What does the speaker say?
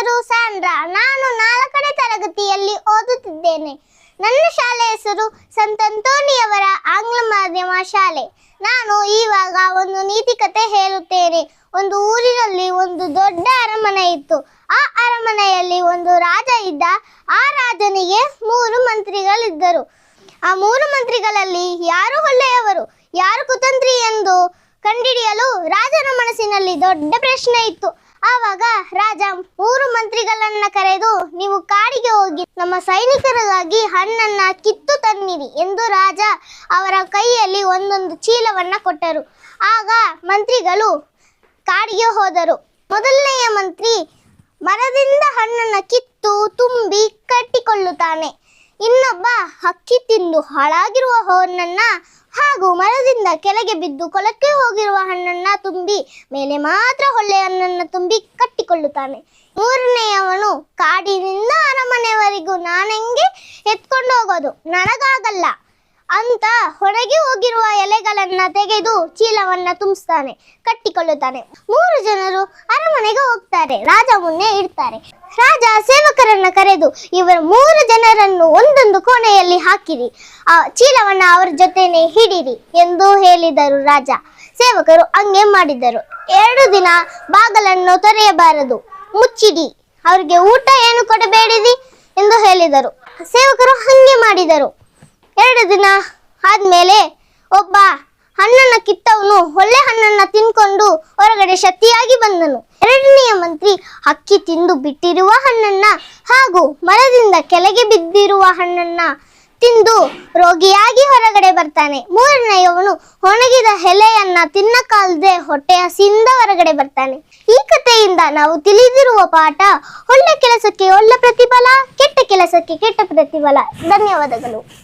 ಹೆಸರು ಸ್ಯಾಂಡ್ರಾ. ನಾನು ನಾಲ್ಕನೇ ತರಗತಿಯಲ್ಲಿ ಓದುತ್ತಿದ್ದೇನೆ. ನನ್ನ ಶಾಲೆ ಹೆಸರು ಸಂತಂತೋನಿಯವರ ಆಂಗ್ಲ ಮಾಧ್ಯಮ ಶಾಲೆ. ನಾನು ಈವಾಗ ಒಂದು ನೀತಿ ಕತೆ ಹೇಳುತ್ತೇನೆ. ಒಂದು ಊರಿನಲ್ಲಿ ಒಂದು ದೊಡ್ಡ ಅರಮನೆ ಇತ್ತು. ಆ ಅರಮನೆಯಲ್ಲಿ ಒಂದು ರಾಜ ಇದ್ದ. ಆ ರಾಜನಿಗೆ ಮೂರು ಮಂತ್ರಿಗಳಿದ್ದರು. ಆ ಮೂರು ಮಂತ್ರಿಗಳಲ್ಲಿ ಯಾರು ಒಳ್ಳೆಯವರು? ಯಾರು ಕುತಂತ್ರಿ ಎಂದು ಕಂಡಿಡಿಯಲು ರಾಜನ ಮನಸ್ಸಿನಲ್ಲಿ ದೊಡ್ಡ ಪ್ರಶ್ನೆ ಇತ್ತು. ಆವಾಗ ರಾಜ ಮೂರು ಮಂತ್ರಿಗಳನ್ನ ಕರೆದು ನೀವು ಕಾಡಿಗೆ ಹೋಗಿ ನಮ್ಮ ಸೈನಿಕರಿಗಾಗಿ ಹಣ್ಣನ್ನ ಕಿತ್ತು ತನ್ನಿರಿ ಎಂದು ರಾಜ ಅವರ ಕೈಯಲ್ಲಿ ಒಂದೊಂದು ಚೀಲವನ್ನ ಕೊಟ್ಟರು. ಆಗ ಮಂತ್ರಿಗಳು ಕಾಡಿಗೆ ಹೋದರು. ಮೊದಲನೆಯ ಮಂತ್ರಿ ಮರದಿಂದ ಹಣ್ಣನ್ನ ಕಿತ್ತು ತುಂಬಿ ಕಟ್ಟಿಕೊಳ್ಳುತ್ತಾನೆ. ಇನ್ನೊಬ್ಬ ಹಕ್ಕಿ ತಿಂದು ಹಾಳಾಗಿರುವ ಹೋರ್ನನ್ನ ಹಾಗೂ ಮರದಿಂದ ಕೆಳಗೆ ಬಿದ್ದು ಕೊಲಕ್ಕೆ ಹೋಗಿರುವ ಹಣ್ಣನ್ನ ತುಂಬಿ ಮೇಲೆ ಮಾತ್ರ ಹೊಳ್ಳೆ ಹಣ್ಣನ್ನು ತುಂಬಿ ಕಟ್ಟಿಕೊಳ್ಳುತ್ತಾನೆ. ಮೂರನೆಯವನು ಕಾಡಿನಿಂದ ಅರಮನೆವರೆಗೂ ನಾನೆಂಗೆ ಎತ್ಕೊಂಡು ಹೋಗೋದು? ನನಗಾಗಲ್ಲ. ಅಂತ ಹೊರಗೆ ಹೋಗಿರುವ ಎಲೆಗಳನ್ನ ತೆಗೆದು ಚೀಲವನ್ನ ತುಂಬಿಸ್ತಾನೆ, ಕಟ್ಟಿಕೊಳ್ಳುತ್ತಾನೆ. ಮೂರು ಜನರು ಅರಮನೆಗೆ ಹೋಗ್ತಾರೆ. ರಾಜ ಮುನ್ನೆ ಇಡ್ತಾರೆ ರಾಜ ಸೇವಕರನ್ನ ಕರೆದು, ಇವರ ಮೂರು ಜನರನ್ನು ಒಂದೊಂದು ಕೋಣೆಯಲ್ಲಿ ಹಾಕಿರಿ. ಆ ಚೀಲವನ್ನ ಅವರ ಜೊತೆನೆ ಹಿಡಿರಿ ಎಂದು ಹೇಳಿದರು ರಾಜ. ಸೇವಕರು ಹಂಗೆ ಮಾಡಿದರು. ಎರಡು ದಿನ ಬಾಗಲನ್ನು ತೊರೆಯಬಾರದು. ಮುಚ್ಚಿಡಿ. ಅವರಿಗೆ ಊಟ ಏನು ಕೊಡಬೇಡಿರಿ? ಎಂದು ಹೇಳಿದರು. ಸೇವಕರು ಹಂಗೆ ಮಾಡಿದರು. ಎರಡು ದಿನ ಆದ್ಮೇಲೆ ಒಬ್ಬ ಹಣ್ಣನ್ನ ಕಿತ್ತವನು ಒಳ್ಳೆ ಹಣ್ಣನ್ನ ತಿನ್ಕೊಂಡು ಹೊರಗಡೆ ಶಕ್ತಿಯಾಗಿ ಬಂದನು. ಎರಡನೆಯ ಮಂತ್ರಿ ಅಕ್ಕಿ ತಿಂದು ಬಿಟ್ಟಿರುವ ಹಣ್ಣನ್ನ ಹಾಗೂ ಮರದಿಂದ ಕೆಳಗೆ ಬಿದ್ದಿರುವ ಹಣ್ಣನ್ನ ತಿಂದು ರೋಗಿಯಾಗಿ ಹೊರಗಡೆ ಬರ್ತಾನೆ. ಮೂರನೆಯವನು ಒಣಗಿದ ಎಲೆಯನ್ನ ತಿನ್ನಕಾಲ್ದೆ ಹೊಟ್ಟೆ ಹಸಿಯಿಂದ ಹೊರಗಡೆ ಬರ್ತಾನೆ. ಈ ಕಥೆಯಿಂದ ನಾವು ತಿಳಿದಿರುವ ಪಾಠ, ಒಳ್ಳೆ ಕೆಲಸಕ್ಕೆ ಒಳ್ಳೆ ಪ್ರತಿಫಲ, ಕೆಟ್ಟ ಕೆಲಸಕ್ಕೆ ಕೆಟ್ಟ ಪ್ರತಿಫಲ. ಧನ್ಯವಾದಗಳು.